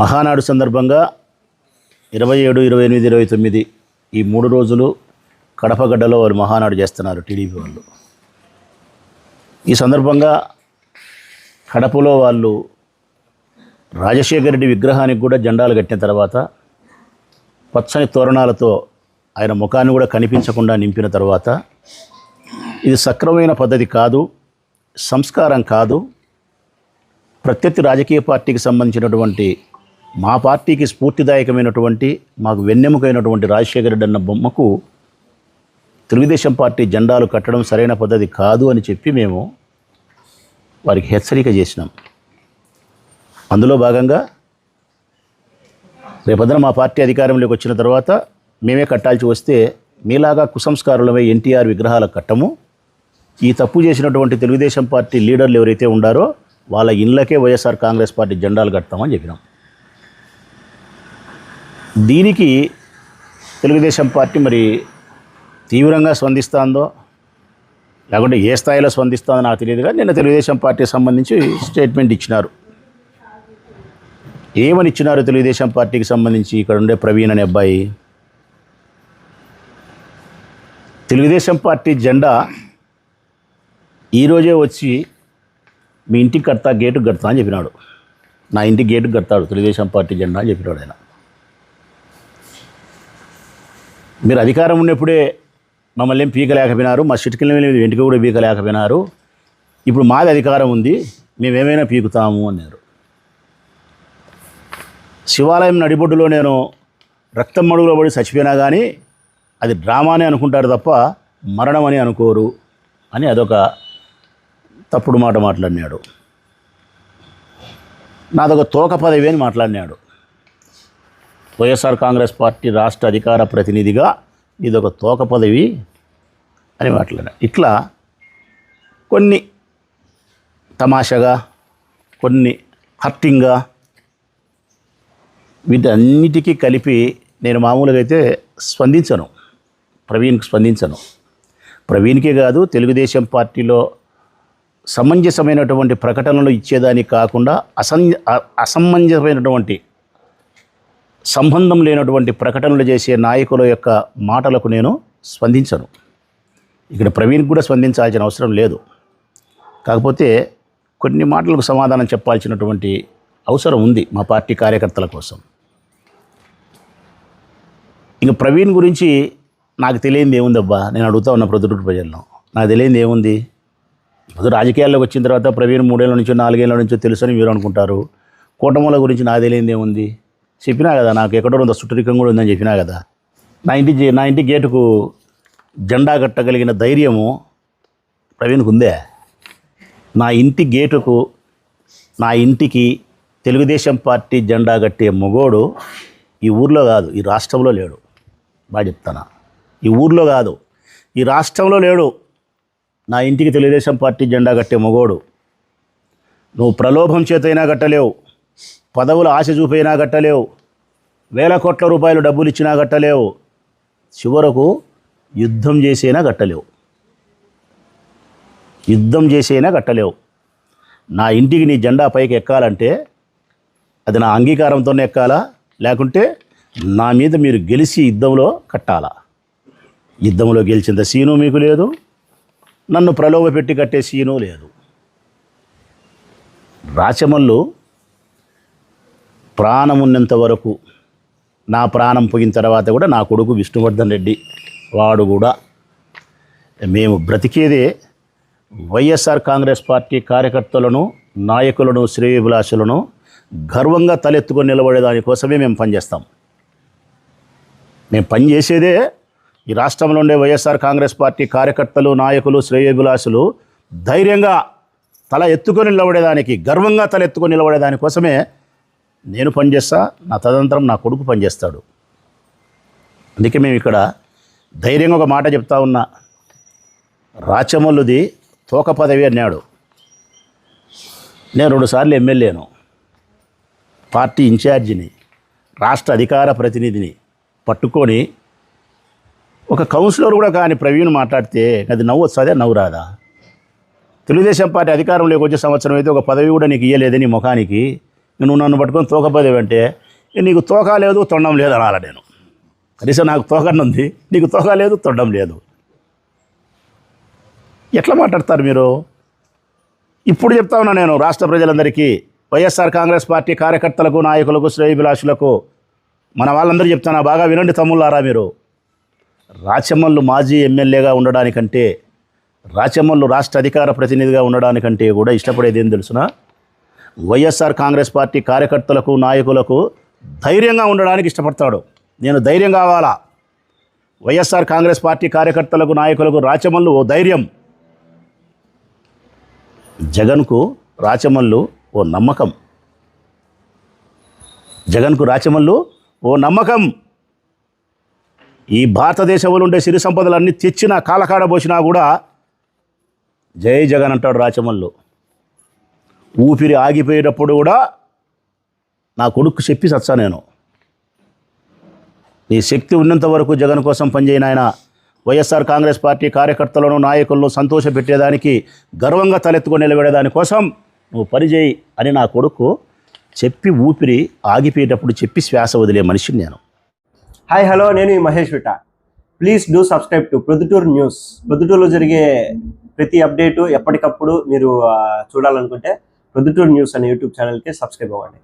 మహానాడు సందర్భంగా ఇరవై ఏడు ఇరవై ఎనిమిది ఇరవై తొమ్మిది ఈ మూడు రోజులు కడపగడ్డలో వారు మహానాడు చేస్తున్నారు టీడీపీ వాళ్ళు. ఈ సందర్భంగా కడపలో వాళ్ళు రాజశేఖర రెడ్డి విగ్రహానికి కూడా జెండాలు కట్టిన తర్వాత పచ్చని తోరణాలతో ఆయన ముఖాన్ని కూడా కనిపించకుండా నింపిన తర్వాత ఇది సక్రమమైన పద్ధతి కాదు సంస్కారం కాదు. ప్రత్యర్థి రాజకీయ పార్టీకి సంబంధించినటువంటి మా పార్టీకి స్ఫూర్తిదాయకమైనటువంటి మాకు వెన్నెముకైనటువంటి రాజశేఖర రెడ్డి అన్న బొమ్మకు తెలుగుదేశం పార్టీ జెండాలు కట్టడం సరైన పద్ధతి కాదు అని చెప్పి మేము వారికి హెచ్చరిక చేసినాం. అందులో భాగంగా రేపొద్దున మా పార్టీ అధికారంలోకి వచ్చిన తర్వాత మేమే కట్టాల్సి వస్తే మీలాగా కుసంస్కారులమై ఎన్టీఆర్ విగ్రహాల కట్టము ఈ తప్పు చేసినటువంటి తెలుగుదేశం పార్టీ లీడర్లు ఎవరైతే ఉండారో వాళ్ళ ఇళ్ళకే వైఎస్ఆర్ కాంగ్రెస్ పార్టీ జెండాలు కడతామని చెప్పినాం. దీనికి తెలుగుదేశం పార్టీ మరి తీవ్రంగా స్పందిస్తుందో లేకుంటే ఏ స్థాయిలో స్పందిస్తుందో నాకు తెలియదు కానీ నిన్న తెలుగుదేశం పార్టీకి సంబంధించి స్టేట్మెంట్ ఇచ్చినారు. ఏమని ఇచ్చినారు తెలుగుదేశం పార్టీకి సంబంధించి ఇక్కడ ఉండే ప్రవీణ్ అనే అబ్బాయి? తెలుగుదేశం పార్టీ జెండా ఈరోజే వచ్చి మీ ఇంటికి కడతా గేటు కడతా అని చెప్పినాడు. నా ఇంటి గేటు కడతాడు తెలుగుదేశం పార్టీ జెండా అని చెప్పినాడు ఆయన. మీరు అధికారం ఉన్నప్పుడే మమ్మల్ని ఏం పీకలేకపోయినారు మా చిటికల వెంటక కూడా పీకలేకపోయినారు. ఇప్పుడు మాది అధికారం ఉంది మేమేమైనా పీకుతాము అన్నారు. శివాలయం నడిబొడ్డులో నేను రక్తం మడుగులో పడి చచ్చిపోయినా కానీ అది డ్రామానే అనుకుంటారు తప్ప మరణం అని అనుకోరు అని అదొక తప్పుడు మాట మాట్లాడినాడు. నాదొక తోక పదవి అని మాట్లాడినాడు. వైఎస్ఆర్ కాంగ్రెస్ పార్టీ రాష్ట్ర అధికార ప్రతినిధిగా ఇదొక తోక పదవి అని మాట్లాడారు ఇట్లా కొన్ని తమాషగా కొన్ని హర్టింగ్గా వీటన్నిటికీ కలిపి నేను మామూలుగా అయితే స్పందించను. ప్రవీణ్కి స్పందించను. ప్రవీణ్కే కాదు తెలుగుదేశం పార్టీలో సమంజసమైనటువంటి ప్రకటనలు ఇచ్చేదానికి కాకుండా అసం అసమంజసమైనటువంటి సంబంధం లేనటువంటి ప్రకటనలు చేసే నాయకుల యొక్క మాటలకు నేను స్పందించను. ఇక్కడ ప్రవీణ్ కూడా స్పందించాల్సిన అవసరం లేదు. కాకపోతే కొన్ని మాటలకు సమాధానం చెప్పాల్సినటువంటి అవసరం ఉంది మా పార్టీ కార్యకర్తల కోసం. ఇంకా ప్రవీణ్ గురించి నాకు తెలియంది ఏముందబ్బా? నేను అడుగుతా ఉన్న ప్రొద్దుటూరు ప్రజలను నాకు తెలియంది ఏముంది? ఇప్పుడు రాజకీయాల్లోకి వచ్చిన తర్వాత ప్రవీణ్ మూడేళ్ళ నుంచో నాలుగేళ్ళ నుంచో తెలుసని మీరు అనుకుంటారు. కూటముల గురించి నాకు తెలియంది ఏముంది? చెప్పినా కదా నాకు ఎక్కడో ఉందో సుట్టరికం కూడా ఉందని చెప్పినా కదా. నా ఇంటి నా ఇంటి గేటుకు జెండా కట్టగలిగిన ధైర్యము ప్రవీణ్కు ఉందే? నా ఇంటి గేటుకు నా ఇంటికి తెలుగుదేశం పార్టీ జెండా కట్టే మొగోడు ఈ ఊర్లో కాదు ఈ రాష్ట్రంలో లేడు. బాగా చెప్తానా? ఈ ఊర్లో కాదు ఈ రాష్ట్రంలో లేడు. నా ఇంటికి తెలుగుదేశం పార్టీ జెండా కట్టే మొగోడు. నువ్వు ప్రలోభం చేతైనా కట్టలేవు. పదవుల ఆశ చూపైనా కట్టలేవు. వేల కోట్ల రూపాయలు డబ్బులు ఇచ్చినా కట్టలేవు. చివరకు యుద్ధం చేసైనా కట్టలేవు. యుద్ధం చేసైనా కట్టలేవు. నా ఇంటికి నీ జెండా పైకి ఎక్కాలంటే అది నా అంగీకారంతోనే ఎక్కాలా? లేకుంటే నా మీద మీరు గెలిచి యుద్ధంలో కట్టాలా? యుద్ధంలో గెలిచింత సీను మీకు లేదు. నన్ను ప్రలోభ పెట్టి కట్టే సీను లేదు. రాచమల్లు ప్రాణం ఉన్నంత వరకు నా ప్రాణం పోయిన తర్వాత కూడా నా కొడుకు విష్ణువర్ధన్ రెడ్డి వాడు కూడా మేము బ్రతికేదే వైఎస్ఆర్ కాంగ్రెస్ పార్టీ కార్యకర్తలను నాయకులను శ్రేయభిలాషులను గర్వంగా తలెత్తుకొని నిలబడే దానికోసమే మేము పనిచేస్తాం. మేము పనిచేసేదే ఈ రాష్ట్రంలో ఉండే వైఎస్ఆర్ కాంగ్రెస్ పార్టీ కార్యకర్తలు నాయకులు శ్రేయభిలాషులు ధైర్యంగా తల ఎత్తుకొని నిలబడేదానికి గర్వంగా తల ఎత్తుకొని నిలబడేదానికోసమే నేను పనిచేస్తా నా తదనంతరం నా కొడుకు పనిచేస్తాడు. అందుకే మేము ఇక్కడ ధైర్యంగా ఒక మాట చెప్తా ఉన్నా. రాచమల్లుది తోక పదవి అన్నాడు. నేను రెండుసార్లు ఎమ్మెల్యేను. పార్టీ ఇన్ఛార్జిని రాష్ట్ర అధికార ప్రతినిధిని పట్టుకొని ఒక కౌన్సిలర్ కూడా కానీ ప్రవీణ్ మాట్లాడితే అది నవ్వు వస్తుందే నవ్వు రాదా తెలుగుదేశం పార్టీ అధికారంలోకి వచ్చే సంవత్సరం అయితే ఒక పదవి కూడా నీకు ఇయ్యలేదని ముఖానికి. నువ్వు నన్ను పట్టుకొని తోకపోదేవంటే నీకు తోక లేదు తొండం లేదు అనాల నేను. కనీసం నాకు తోకనుంది నీకు తోక లేదు తొండం లేదు. ఎట్లా మాట్లాడతారు మీరు? ఇప్పుడు చెప్తా ఉన్నా నేను రాష్ట్ర ప్రజలందరికీ వైఎస్ఆర్ కాంగ్రెస్ పార్టీ కార్యకర్తలకు నాయకులకు శ్రేయభిలాషులకు మన వాళ్ళందరూ చెప్తానా? బాగా వినండి తమ్ముళ్ళారా మీరు? రాచమల్లు మాజీ ఎమ్మెల్యేగా ఉండడానికంటే రాచమల్లు రాష్ట్ర అధికార ప్రతినిధిగా ఉండడానికంటే కూడా ఇష్టపడేది ఏం తెలుసునా? వైఎస్ఆర్ కాంగ్రెస్ పార్టీ కార్యకర్తలకు నాయకులకు ధైర్యంగా ఉండడానికి ఇష్టపడతాడు. నేను ధైర్యం కావాలా? వైఎస్ఆర్ కాంగ్రెస్ పార్టీ కార్యకర్తలకు నాయకులకు రాచమల్లు ఓ ధైర్యం. జగన్కు రాచమల్లు ఓ నమ్మకం. జగన్కు రాచమల్లు ఓ నమ్మకం. ఈ భారతదేశంలో ఉండే సిరి సంపదలన్నీ తెచ్చిన కాలకాడబోసినా కూడా జై జగన్ అంటాడు రాచమల్లు. ఊపిరి ఆగిపోయేటప్పుడు కూడా నా కొడుకు చెప్పి సచ్చా నేను. నీ శక్తి ఉన్నంత వరకు జగన్ కోసం పనిచేయన ఆయన వైఎస్ఆర్ కాంగ్రెస్ పార్టీ కార్యకర్తలను నాయకులను సంతోషపెట్టేదానికి గర్వంగా తలెత్తుకొని నిలబడేదాని కోసం నువ్వు పనిచేయి అని నా కొడుకు చెప్పి ఊపిరి ఆగిపోయేటప్పుడు చెప్పి శ్వాస వదిలే మనిషిని నేను. హాయ్ హలో నేను ఈ Mahesh విట. Please do subscribe to Proddatur news. ప్రొద్దుటూరులో జరిగే ప్రతి అప్డేటు ఎప్పటికప్పుడు మీరు చూడాలనుకుంటే ప్రొద్దుటూరు న్యూస్ అనే యూట్యూబ్ ఛానల్కి సబ్స్క్రైబ్ అవ్వండి.